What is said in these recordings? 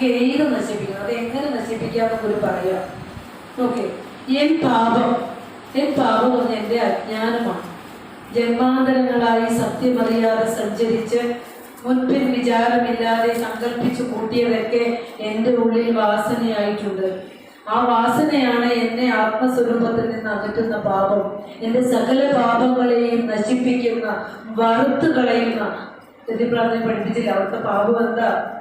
നമുക്ക് ഏത് നശിപ്പിക്കണം? അത് എങ്ങനെ നശിപ്പിക്കാമെന്ന് ഒരു പറയാം. ഓക്കെ എൻ പാപം എൻ പാപം എന്ന് എന്റെ അജ്ഞാനമാണ്. ജന്മാന്തരങ്ങളായി സത്യമറിയാതെ സഞ്ചരിച്ച് മുൻപിൻ വിചാരമില്ലാതെ സങ്കല്പിച്ചു കൂട്ടിയതൊക്കെ എന്റെ ഉള്ളിൽ വാസനയായിട്ടുണ്ട്. ആ വാസനയാണ് എന്നെ ആത്മസ്വരൂപത്തിൽ നിന്ന് അകറ്റുന്ന പാപം. എന്റെ സകല പാപങ്ങളെയും നശിപ്പിക്കുന്ന വറുത്തു കളയുന്ന. പ്രാർത്ഥന പഠിപ്പിച്ചില്ല? അവിടുത്തെ പാപം എന്താ?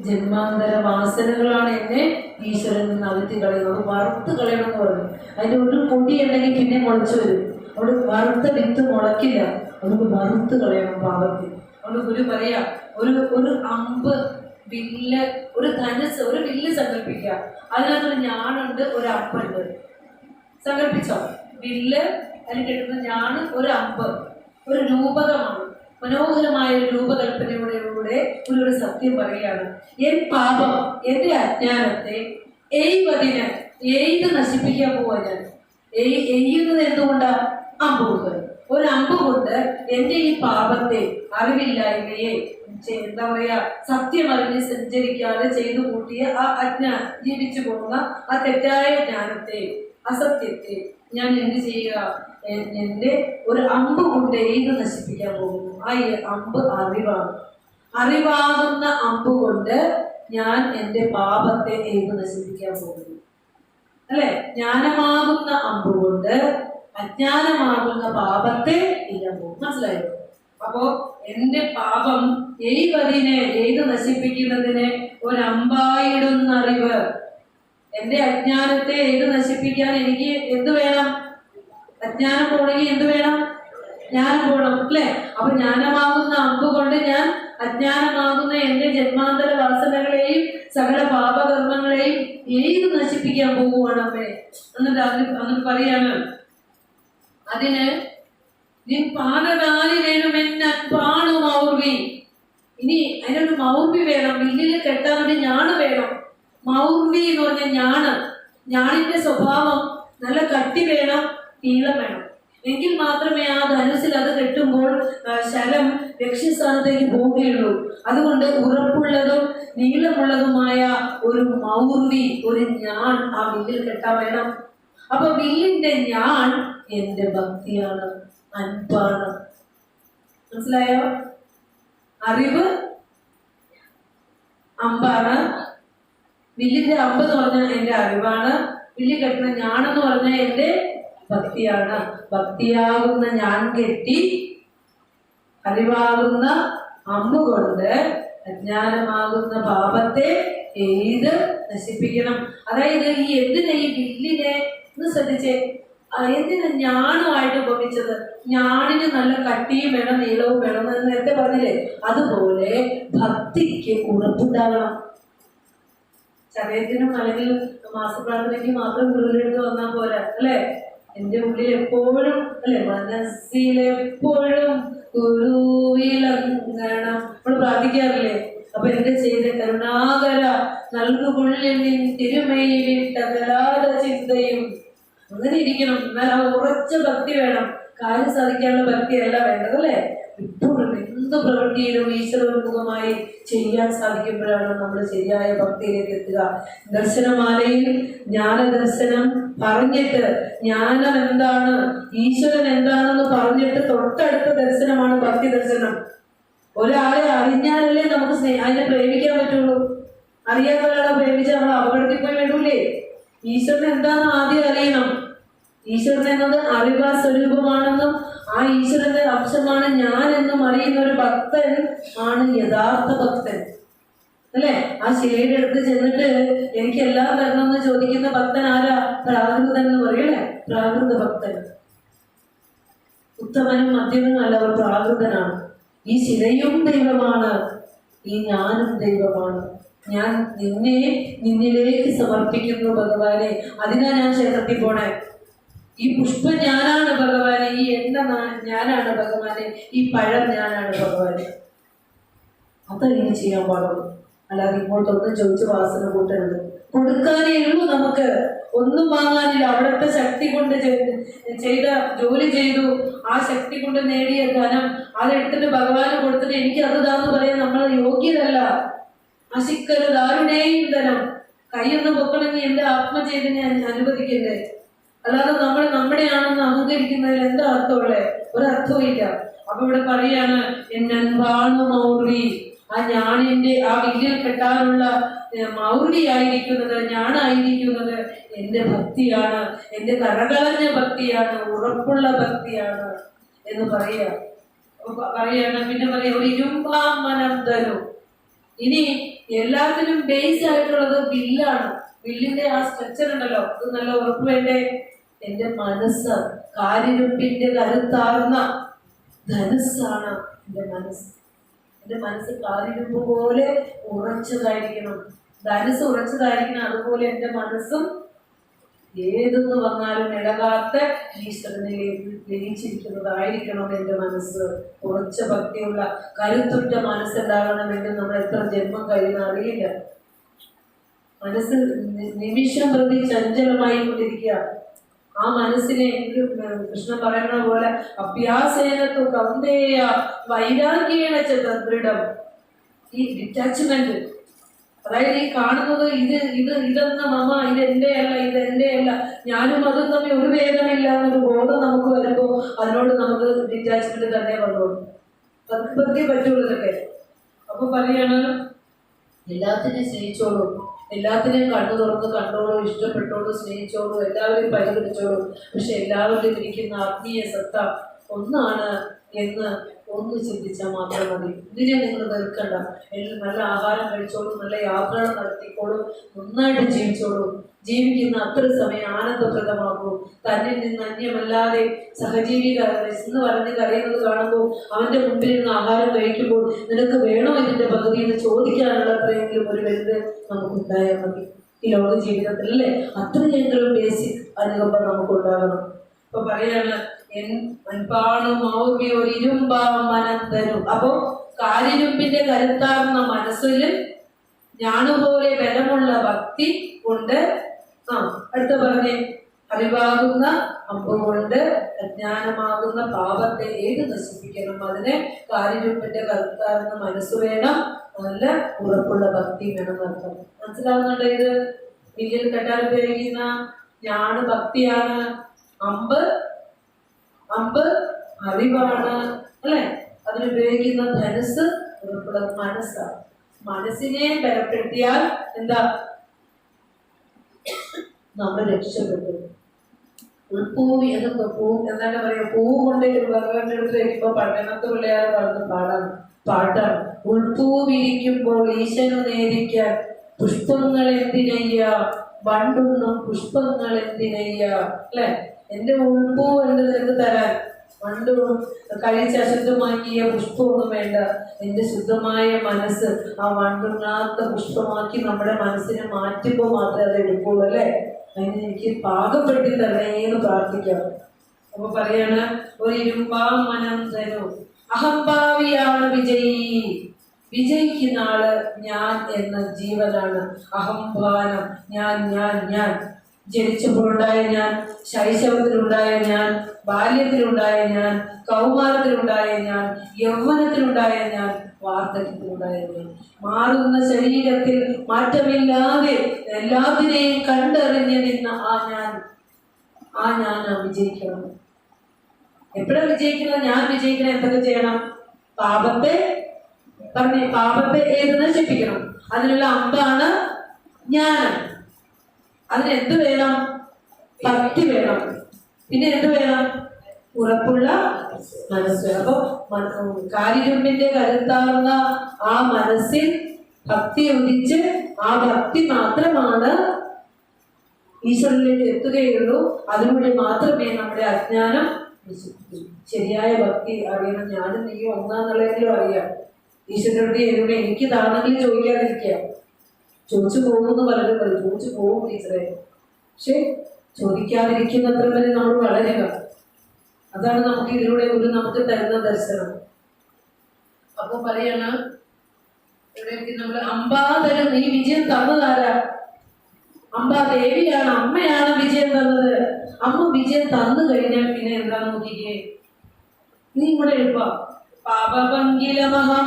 ജന്മാന്തര വാസനകളാണ് എന്നെ ഈശ്വരൻ നിന്ന് അകറ്റി കളയുന്നത്. വറുത്ത് കളയണം എന്ന് പറഞ്ഞു. അതിന്റെ ഒരു പൊടി ഉണ്ടെങ്കിൽ പിന്നെ മുളച്ചു വരും. അവിടെ വറുത്ത വിത്ത് മുളക്കില്ല അതുകൊണ്ട് വറുത്ത് കളയണം പാപത്തിൽ. അതുകൊണ്ട് ഗുരു പറയാ ഒരു ഒരു അമ്പ് വില്ല് ഒരു ധനസ് ഒരു വില്ല് സങ്കല്പിക്കുക. അതിനകത്തൊരു ഞാനുണ്ട് ഒരു അമ്പുണ്ട്. സങ്കല്പിച്ചോ? വില്ല് അതിൽ കിട്ടുന്ന ഞാൻ ഒരു അമ്പ്. ഒരു രൂപകമാണ്. മനോഹരമായ ഒരു രൂപകൽപ്പനയോടെ ഒരു സത്യം പറയുകയാണ്. എൻ പാപം എന്റെ അജ്ഞാനത്തെ എയ്വതിന് എയ്ത് നശിപ്പിക്കാൻ പോവാ ഞാൻ. എയ് എയ്യുന്നത് എന്തുകൊണ്ടാ? അമ്പ് കൊണ്ട്. ഒരു അമ്പ് കൊണ്ട് എന്റെ ഈ പാപത്തെ അറിവില്ലായ്മയെ എന്താ പറയാ സത്യം അറിഞ്ഞ് സഞ്ചരിക്കാതെ ചെയ്തു കൂട്ടിയ ആ അജ്ഞാ ജീവിച്ചു പോകുന്ന ആ തെറ്റായ ജ്ഞാനത്തെ അസത്യത്തെ ഞാൻ എന്ത് ചെയ്യുക? എന്റെ ഒരു അമ്പ് കൊണ്ട് എയ്ത് നശിപ്പിക്കാൻ പോകുന്നു. ആ അമ്പ് അറിവാണ്. അറിവാകുന്ന അമ്പ് കൊണ്ട് ഞാൻ എന്റെ പാപത്തെ ഏത് നശിപ്പിക്കാൻ പോകുന്നു? അല്ലെ? ജ്ഞാനമാകുന്ന അമ്പ് കൊണ്ട് അജ്ഞാനമാകുന്ന പാപത്തെ ഇല്ല പോകും മനസ്സിലായോ? അപ്പോ എന്റെ പാപം എയ്വതിനെ എഴുതി നശിപ്പിക്കുന്നതിന് ഒരമ്പായിടുന്ന അറിവ് എന്റെ അജ്ഞാനത്തെ എഴുതി നശിപ്പിക്കാൻ എനിക്ക് എന്ത് വേണം? അജ്ഞാനം പോണെങ്കിൽ എന്ത് വേണം? ജ്ഞാനം പോകണം അല്ലെ? അപ്പൊ ജ്ഞാനമാകുന്ന അമ്പ് കൊണ്ട് ഞാൻ അജ്ഞാനമാകുന്ന എന്റെ ജന്മാന്തര വാസനകളെയും സകല പാപകർമ്മങ്ങളെയും ഏത് നശിപ്പിക്കാൻ പോകുവാണ് അമ്മേ? എന്നിട്ട് അതിന് അതിന് പറയാണ് അതിന് നിൻ വേണം വേണമെന്ന പാണു മൗർവി. ഇനി അതിനൊരു മൗർവി വേണം വില്ലിൽ കെട്ടാൻ ഒരു ഞാണ് വേണം. മൗർവി എന്ന് പറഞ്ഞ ഞാണ് ഞാണിന്റെ സ്വഭാവം നല്ല കട്ടി വേണം നീളം വേണം. എങ്കിൽ മാത്രമേ ആ ശരം ലക്ഷ്യസ്ഥാനത്തേക്ക് പോവുകയുള്ളൂ. അതുകൊണ്ട് ഉറപ്പുള്ളതും നീളമുള്ളതുമായ ഒരു മൗർവി ഒരു ഞാൻ ആ വില്ലിൽ കെട്ടാൻ വേണം. അപ്പൊ വില്ലിന്റെ ഞാൻ എന്റെ ഭക്തിയാണ് അൻപാണ്. മനസ്സിലായോ? അറിവ് അമ്പാണ്. വില്ലിന്റെ അമ്പ് എന്ന് പറഞ്ഞാൽ എന്റെ അറിവാണ്. വില്ല് കെട്ടുന്ന ഞാനെന്ന് പറഞ്ഞാൽ എന്റെ ഭക്തിയാണ്. ഭക്തിയാകുന്ന ഞാൻ കെട്ടി അറിവാകുന്ന അമ്മ കൊണ്ട് അജ്ഞാനമാകുന്ന പാപത്തെ എയ്ത് നശിപ്പിക്കണം. അതായത് ഈ എന്തിനാ ഈ വില്ലിനെ ഒന്ന് ശ്രദ്ധിച്ചേ? എന്തിനാ ഞാണുമായിട്ട് ഉപമിച്ചത്? ഞാണിന് നല്ല കട്ടിയും വേണം നീളവും വേണം എന്ന് നേരത്തെ പറഞ്ഞില്ലേ? അതുപോലെ ഭക്തിക്ക് ഉറപ്പുണ്ടാകണം. ചതയത്തിനും അല്ലെങ്കിൽ മാസപ്രാർത്ഥനയ്ക്ക് മാത്രം ഗുരുവിലെടുത്ത് വന്നാൽ പോരാ അല്ലേ? എന്റെ ഉള്ളിൽ എപ്പോഴും അല്ലെ? മനസ്സിലെപ്പോഴും ഗുരുവിലങ്ങണം നമ്മൾ പ്രാർത്ഥിക്കാറില്ലേ? അപ്പൊ എന്റെ ചെയ്ത കരുണാകര നൽകുകൊള്ളിൽ നിൻ തിരുമയിലിട്ടകലാത ചിന്തയും. അങ്ങനെ ഇരിക്കണം. എന്നാൽ ആ ഉറച്ച ഭക്തി വേണം. കാര്യം സാധിക്കാനുള്ള ഭക്തിയല്ല വേണ്ടത് അല്ലേ എന്ത് പ്രവൃത്തിയിലും ഈശ്വരോന്മുഖമായി ചെയ്യാൻ സാധിക്കുമ്പോഴാണ് നമ്മൾ ശരിയായ ഭക്തിയിലേക്ക് എത്തുക. ദർശനമാലയിൽ ജ്ഞാനദർശനം പറഞ്ഞിട്ട് ജ്ഞാനം എന്താണ് ഈശ്വരൻ എന്താണെന്ന് പറഞ്ഞിട്ട് തൊട്ടടുത്ത ദർശനമാണ് ഭക്തി ദർശനം ഒരാളെ അറിഞ്ഞാലല്ലേ നമുക്ക് സ്നേഹ അതിനെ പ്രേമിക്കാൻ പറ്റുള്ളൂ. അറിയാത്ത ഒരാളെ പ്രേമിച്ച് നമ്മൾ അപകടത്തിൽ പോയി വേണ്ടൂലേ ഈശ്വരൻ എന്താണെന്ന് ആദ്യം അറിയണം. ഈശ്വരൻ എന്നത് അറിവാ സ്വരൂപമാണെന്നും ആ ഈശ്വരന്റെ അംശമാണ് ഞാൻ എന്നും അറിയുന്ന ഒരു ഭക്തൻ ആണ് യഥാർത്ഥ ഭക്തൻ. അല്ലെ? ആ ശിലയുടെ അടുത്ത് ചെന്നിട്ട് എനിക്ക് എല്ലാം എന്ന് ചോദിക്കുന്ന ഭക്തൻ ആരാ? പ്രാകൃതൻ എന്ന് പറയല്ലേ പ്രാകൃത ഭക്തൻ. ഉത്തമനും മധ്യനും അല്ലവർ പ്രാകൃതനാണ്. ഈ ശിലയും ദൈവമാണ് ഈ ഞാനും ദൈവമാണ്. ഞാൻ നിന്നെ നിന്നിലേക്ക് സമർപ്പിക്കുന്നു ഭഗവാനെ. അതിനാ ഞാൻ ക്ഷേത്രത്തിൽ പോണേ. ഈ പുഷ്പം ഞാനാണ് ഭഗവാനെ ഈ എണ്ണ ഞാനാണ് ഭഗവാനെ ഈ പഴം ഞാനാണ് ഭഗവാനെ. അതെനിക്ക് ചെയ്യാൻ പാടുള്ളൂ. അല്ലാതെ ഇങ്ങോട്ടൊന്നും ചോദിച്ച് വാസന കൂട്ടരുത്. കൊടുക്കാനേ ഉള്ളൂ നമുക്ക്. ഒന്നും വാങ്ങാനില്ല. അവിടുത്തെ ശക്തി കൊണ്ട് ചെയ്ത് ജോലി ചെയ്തു. ആ ശക്തി കൊണ്ട് നേടിയ ധനം അതെടുത്തിട്ട് ഭഗവാന് കൊടുത്തിട്ട് എനിക്ക് അത് താന്ന് പറയാൻ നമ്മൾ യോഗ്യരല്ല. അശിക്കരുതാരുടെയും ധനം. കൈയൊന്ന് പൊക്കണമെങ്കിൽ എന്റെ ആത്മചൈതന്യം ഞാൻ അനുവദിക്കണ്ടേ? അല്ലാതെ നമ്മൾ നമ്മുടെയാണെന്ന് അഹങ്കരിക്കുന്നതിൽ എന്താ അർത്ഥമുള്ളത് ഒരു ഇല്ല അപ്പൊ ഇവിടെ പറയാണ് എന്നൻപാണു മൗറി ആ ഞാനിന്റെ ആ വില്ലിൽ കെട്ടാനുള്ള ഏഹ്, മൗരിയായിരിക്കുന്നത് ഞാനായിരിക്കുന്നത് എന്റെ ഭക്തിയാണ്. എന്റെ കരകളഞ്ഞ ഭക്തിയാണ് ഉറപ്പുള്ള ഭക്തിയാണ്. എന്ന് പറയാ പറയാണ് പിന്നെ പറയാ ഒരു ഇരുമ്പാം മനം തരും ഇനി എല്ലാത്തിനും ബേസ് ആയിട്ടുള്ളത് ബില്ലാണ് ബില്ലിന്റെ ആ സ്ട്രക്ചർ ഉണ്ടല്ലോ. അത് നല്ല ഉറപ്പ് വേണ്ടേ? എന്റെ മനസ്സ് കാര്യരുപ്പിന്റെ കരുത്താർന്ന ധനുസ്സാണ് എന്റെ മനസ്സ്. എന്റെ മനസ്സ് കാര്യരുപ്പ് പോലെ ഉറച്ചതായിരിക്കണം. ധനസ് ഉറച്ചതായിരിക്കണം. അതുപോലെ എന്റെ മനസ്സും ഏതെന്ന് വന്നാലും ഇടകാത്ത ഈശ്വരനിലേക്ക് ലയിച്ചിരിക്കുന്നതായിരിക്കണം എന്റെ മനസ്സ്. ഉറച്ച ഭക്തിയുള്ള കരുത്തുറ്റ മനസ്സുണ്ടാകണമെങ്കിൽ നമ്മൾ എത്ര ജന്മം കഴിയുന്ന അറിയില്ല. മനസ്സ് നിമിഷം പ്രതി ചഞ്ചലമായി കൊണ്ടിരിക്കുക ആ മനസ്സിനെ കൃഷ്ണൻ പറയുന്ന പോലെ അഭ്യാസേനത്തു കൗന്ദേയ വൈരാഗ്യേണ ദൃഢം ഈ ഡിറ്റാച്ച്മെന്റ് അതായത് ഈ കാണുന്നത് ഇത് ഇത് ഇതെന്ന മമ ഇത് എന്റെ അല്ല ഇത് എന്റെ അല്ല ഞാനും അതും തമ്മിൽ ഒരു വേദനയില്ല എന്നൊരു ബോധം നമുക്ക് വരുമ്പോൾ അതിനോട് നമുക്ക് ഡിറ്റാച്ച്മെന്റ് തന്നെ വന്നോളൂ. പതുക്കെ പറ്റുള്ളതൊക്കെ അപ്പൊ പറയാണ് എല്ലാത്തിനെയും സ്നേഹിച്ചോളൂ. എല്ലാത്തിനെയും കണ്ണു തുറന്ന് കണ്ടോളൂ ഇഷ്ടപ്പെട്ടോളൂ സ്നേഹിച്ചോളൂ എല്ലാവരെയും പരിഗണിച്ചോളൂ. പക്ഷെ എല്ലാവരിലും ഇരിക്കുന്ന ആത്മീയ സത്ത ഒന്നാണ് എന്ന് ഒന്ന് ചിന്തിച്ചാൽ മാത്രം മതി. ഇതിനെ നിങ്ങൾ വെറുക്കണ്ട. നല്ല ആഹാരം കഴിച്ചോളൂ നല്ല യാത്രകൾ നടത്തിക്കോളൂ നന്നായിട്ട് ജീവിച്ചോളൂ. ജീവിക്കുന്ന അത്ര സമയം ആനന്ദപ്രദമാകൂ തന്നിൽ നിന്ന് അന്യമല്ലാതെ സഹജീവി എന്ന് പറഞ്ഞ് കരയുന്നത് കാണുമ്പോൾ അവന്റെ മുമ്പിൽ നിന്ന് ആഹാരം കഴിക്കുമ്പോൾ നിനക്ക് വേണോ ഇതിന്റെ പകുതി എന്ന് ചോദിക്കാനുള്ള അത്രയെങ്കിലും ഒരു വലുത് നമുക്കുണ്ടായാൽ മതി. ഈ ലോക ജീവിതത്തിൽ അല്ലേ? അത്രയെങ്കിലും ബേസിക് അനുകമ്പ നമുക്കുണ്ടാകണം. അപ്പൊ പറയാണ് തരും അപ്പോ കാലിരുമ്പിന്റെ കരുത്താർന്ന മനസ്സിലും ഞാനുപോലെ ബലമുള്ള ഭക്തി കൊണ്ട് ആ അടുത്ത പറഞ്ഞേ. അറിവാകുന്ന അമ്പുകൊണ്ട് അജ്ഞാനമാകുന്ന പാപത്തെ ഏത് നശിപ്പിക്കണം? അതിനെ കാലിരുമ്പിന്റെ കരുത്താർന്ന മനസ്സ് വേണം. നല്ല ഉറപ്പുള്ള ഭക്തി വേണം അർത്ഥം മനസ്സിലാകുന്നുണ്ട് ഇത്? വില്ലിൽ കെട്ടാൻ ഉപയോഗിക്കുന്ന ഞാണ് ഭക്തിയാണ് അമ്പ് അമ്പ് അറിവാണ് അല്ലെ? അതിനുപയോഗിക്കുന്ന ധനുസ് മനസ്സാണ്. മനസ്സിനെ ബലപ്പെടുത്തിയാൽ എന്താ? നമ്മൾ രക്ഷപ്പെട്ടു. ഉൾപ്പൂവി എന്നൊക്കെ പൂ എന്താണ് പറയാ പൂ കൊണ്ട് ഭഗവാന്റെ അടുത്ത് വരുമ്പോ പട്ടണത്ത് പിള്ളേർ പാടുന്ന പാടാണ് പാട്ടാണ്. ഉൾപ്പൂവിരിക്കുമ്പോൾ ഈശനു നേരിക്കാൻ പുഷ്പങ്ങൾ എന്തിനയ്യ? വണ്ടുണ്ണും പുഷ്പങ്ങൾ എന്തിനയ്യ? അല്ലെ? എന്റെ ഉൾപ്പൂ എന്റെ നിനക്ക് തരാൻ. പണ്ട് കഴിച്ച് അശുദ്ധമാക്കിയ പുഷ്പമൊന്നും വേണ്ട. എന്റെ ശുദ്ധമായ മനസ്സ് ആ വണ്ടുണ്ണാത്ത പുഷ്പമാക്കി നമ്മുടെ മനസ്സിനെ മാറ്റുമ്പോൾ മാത്രമേ അത് എടുക്കുള്ളൂ അല്ലേ? അതിന് എനിക്ക് പാകപ്പെട്ടി തരണേന്ന് പ്രാർത്ഥിക്കാം? അപ്പൊ പറയാണ് ഒരു ഇരുമ്പാ മനം തരും അഹംഭാവിയാണ് വിജയി. വിജയിക്കുന്ന ആൾ ഞാൻ എന്ന ജീവനാണ്. അഹംഭാനം ഞാൻ ഞാൻ ഞാൻ. ജനിച്ചപ്പോഴുണ്ടായ ഞാൻ ശൈശവത്തിലുണ്ടായ ഞാൻ ബാല്യത്തിലുണ്ടായ ഞാൻ കൗമാരത്തിലുണ്ടായ ഞാൻ യൗവനത്തിലുണ്ടായ ഞാൻ വാർദ്ധക്യത്തിലുണ്ടായ ഞാൻ. മാറുന്ന ശരീരത്തിൽ മാറ്റമില്ലാതെ എല്ലാത്തിനെയും കണ്ടറിഞ്ഞ് നിന്ന ആ ഞാൻ ആ ഞാൻ വിജയിക്കണം. എപ്പോഴാണ് വിജയിക്കുന്നത്? ഞാൻ വിജയിക്കണം എന്തൊക്കെ ചെയ്യണം? പാപത്തെ പറഞ്ഞേ പാപത്തെ ഏത് നശിപ്പിക്കണം? അതിനുള്ള അമ്പാണ് ജ്ഞാനം. അതിന് എന്ത് വേണം? ഭക്തി വേണം. പിന്നെ എന്ത് വേണം? ഉറപ്പുള്ള മനസ്സ്. അപ്പൊ കാരിരുമ്പിന്റെ കരുത്താർന്ന ആ മനസ്സിൽ ഭക്തി ഉദിച്ച് ആ ഭക്തി മാത്രമാണ് ഈശ്വരനിലേക്ക് എത്തുകയുള്ളൂ. അതിലൂടെ മാത്രമേ നമ്മുടെ അജ്ഞാനം. ശരിയായ ഭക്തി അറിയണം. ഞാനും നീയും ഒന്നാന്നുള്ളതെങ്കിലും അറിയാം. ഈശ്വരനോട് എന്നോട് എനിക്ക് താന്നെങ്കിലും ചോദിക്കാതിരിക്കുക ചോദിച്ചു പോകുന്നു പലരും പറയും ചോദിച്ചു പോകും ടീച്ചറെ. പക്ഷെ ചോദിക്കാതിരിക്കുന്നത്ര വരെ നമ്മൾ വളരുക. അതാണ് നമുക്ക് ഇതിലൂടെ ഒരു നമുക്ക് തരുന്ന ദർശനം. അപ്പൊ പറയാണ് ഇവിടെ നമ്മൾ അമ്പാതരം നീ വിജയം തന്നതാരാ അമ്പ ദേവിയാണ് അമ്മയാണ് വിജയം തന്നത്. അമ്മ വിജയം തന്നു കഴിഞ്ഞാൽ പിന്നെ എന്താ നോക്കിക്കേ? നീ ഇവിടെ എഴുപ്പാ പാപഭംഗിലമഹം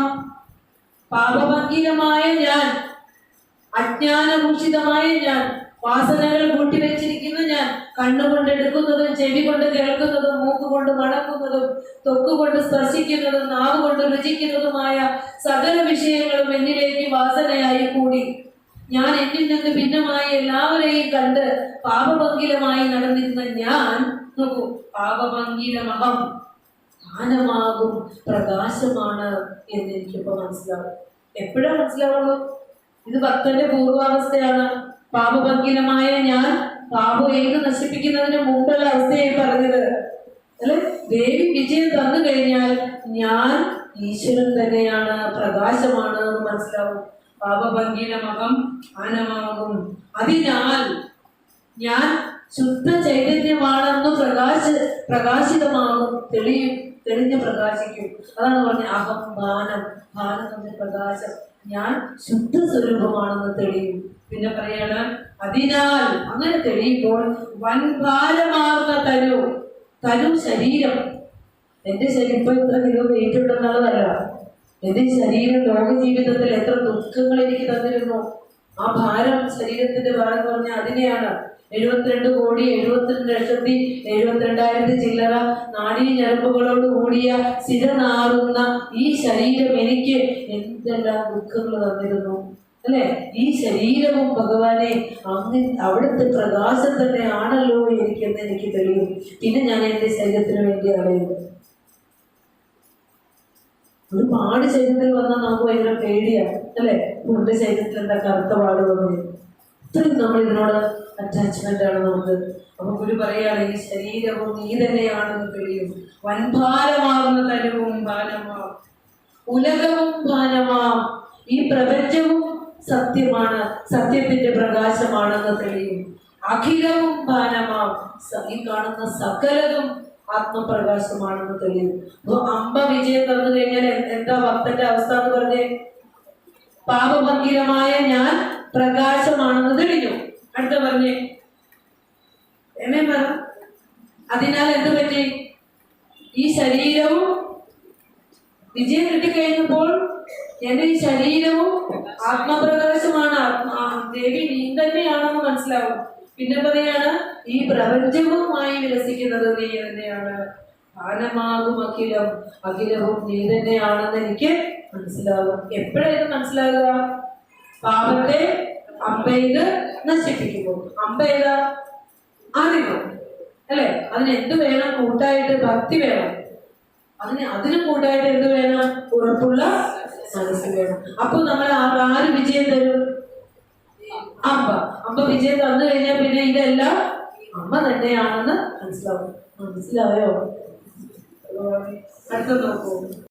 പാപഭംഗിലമായ ഞാൻ അജ്ഞാനഭൂഷിതമായ ഞാൻ വാസനകൾ കൂട്ടിവെച്ചിരിക്കുന്ന ഞാൻ കണ്ണുകൊണ്ട് എടുക്കുന്നതും ചെവി കൊണ്ട് കേൾക്കുന്നതും മൂക്ക് കൊണ്ട് മണക്കുന്നതും തൊക്കുകൊണ്ട് സ്പർശിക്കുന്നതും നാവ് കൊണ്ട് രുചിക്കുന്നതുമായ സകല വിഷയങ്ങളും എന്നിലേക്ക് വാസനയായി കൂടി. ഞാൻ എന്നിൽ നിന്ന് ഭിന്നമായി എല്ലാവരെയും കണ്ട് പാപഭംഗിലമായി നടന്നിരുന്ന ഞാൻ നോക്കൂ പാപഭംഗിലമഹം ജ്ഞാനമാകും പ്രകാശമാണ് എന്ന് എനിക്കിപ്പോ മനസ്സിലാവും എപ്പോഴാ മനസ്സിലാവുള്ളൂ ഇത് ഭക്തന്റെ പൂർവാവസ്ഥയാണ്. പാപഭംഗിലമായ ഞാൻ പാപം ഏത് നശിപ്പിക്കുന്നതിന് മുമ്പുള്ള അവസ്ഥയായി പറഞ്ഞത്. അല്ലെ? ദേവി വിജയം തന്നു കഴിഞ്ഞാൽ ഞാൻ ഈശ്വരൻ തന്നെയാണ് പ്രകാശമാണ് എന്ന് മനസ്സിലാവും. പാപഭംഗീനമകം ആനമാകും. അതിനാൽ ഞാൻ ശുദ്ധ ചൈതന്യമാണെന്ന് പ്രകാശ പ്രകാശിതമാകും തെളിയും തെളിഞ്ഞ് പ്രകാശിക്കും. അതാണ് പറഞ്ഞ അഹം ഭാനം. ഭാനം പ്രകാശം. ഞാൻ ശുദ്ധ സ്വരൂപമാണെന്ന് തെളിയും. പിന്നെ പറയാണ് അതിനാൽ അങ്ങനെ തെളിയുമ്പോൾ വൻകാലമാർന്ന തരു തരു ശരീരം. എന്റെ ശരീരം ഇത്ര കിലോ വെയിറ്റ് ഉണ്ടെന്നുള്ളതല്ല എന്റെ ശരീരം ലോക ജീവിതത്തിൽ എത്ര ദുഃഖങ്ങൾ എനിക്ക് തന്നിരുന്നു. ആ ഭാരം ശരീരത്തിന്റെ ഭാരം പറഞ്ഞ അതിനെയാണ്. എഴുപത്തിരണ്ട് കോടി എഴുപത്തിരണ്ട് ലക്ഷത്തി എഴുപത്തിരണ്ടായിരത്തി ചില്ലറ നാടീ ഞരമ്പുകളോട് കൂടിയ സ്ഥിരനാറുന്ന ഈ ശരീരം എനിക്ക് എന്തെല്ലാം ദുഃഖങ്ങൾ തന്നിരുന്നു അല്ലെ? ഈ ശരീരവും ഭഗവാനെ അങ്ങ് അവിടുത്തെ പ്രകാശം തന്നെ ആണല്ലോ എനിക്കെന്ന് എനിക്ക് തെളിയും. പിന്നെ ഞാൻ എന്റെ ശരീരത്തിന് വേണ്ടി അറിയുന്നു. ഒരുപാട് ശരീരത്തിൽ വന്നാൽ നമുക്ക് ഭയങ്കര പേടിയാണ് അല്ലെ? നമ്മുടെ ശരീരത്തിൽ എന്താ കറുത്ത പാട് വന്നു? ഇത്രയും നമ്മൾ ഇതിനോട് അറ്റാച്ച്മെന്റ് ആണ് നമുക്ക്. അപ്പൊ ഗുരു പറയാണ് ഈ ശരീരവും നീ തന്നെയാണെന്ന് തെളിയും. വൻഭാരമാകുന്ന തരവും ഭാനമാം ഉലകവും ഭാനമാം ഈ പ്രപഞ്ചവും സത്യമാണ്. സത്യത്തിന്റെ പ്രകാശമാണെന്ന് തെളിയും. അഖിലവും ഭാനമാം ഈ കാണുന്ന സകലതും ആത്മപ്രകാശമാണെന്ന് തെളിയും. അപ്പൊ അമ്പ വിജയം തന്നു കഴിഞ്ഞാൽ എന്താ ഭക്തന്റെ അവസ്ഥ എന്ന് പറഞ്ഞേ? പാപഭംഗിരമായ ഞാൻ പ്രകാശമാണെന്ന് തെളിഞ്ഞു. അടുത്ത പറഞ്ഞേ. എന്നെ പറ? അതിനാൽ എന്ത് പറ്റി? ഈ ശരീരവും വിജയം കിട്ടിക്കഴിഞ്ഞപ്പോൾ എന്റെ ഈ ശരീരവും ആത്മപ്രകാശമാണ് ആത്മ ദേവി നീ തന്നെയാണെന്ന് മനസ്സിലാവും. പിന്നെ പറയാണ് ഈ പ്രപഞ്ചവുമായി വിലസിക്കുന്നത് നീ തന്നെയാണ്. ആനമാകും അഖിലം. അഖിലവും നീ തന്നെയാണെന്ന് എനിക്ക് മനസ്സിലാകും എപ്പോഴാ ഇത് മനസ്സിലാകുക പാപത്തെ അമ്പെയ്ത് നശിപ്പിക്കുമ്പോൾ. അമ്പ ഏതാ? അറിവ്. അല്ലെ? അതിന് എന്ത് വേണം? കൂട്ടായിട്ട് ഭക്തി വേണം. അതിന് അതിന് കൂട്ടായിട്ട് എന്ത് വേണം? ഉറപ്പുള്ള മനസ്സ് വേണം. അപ്പൊ നമ്മൾ ആര് വിജയം തരും? അമ്മ. അമ്മ വിജയം തന്നു കഴിഞ്ഞാൽ പിന്നെ ഇതെല്ലാം അമ്മ തന്നെയാണെന്ന് മനസ്സിലാവും. മനസ്സിലായോ? അടുത്ത നോക്കൂ.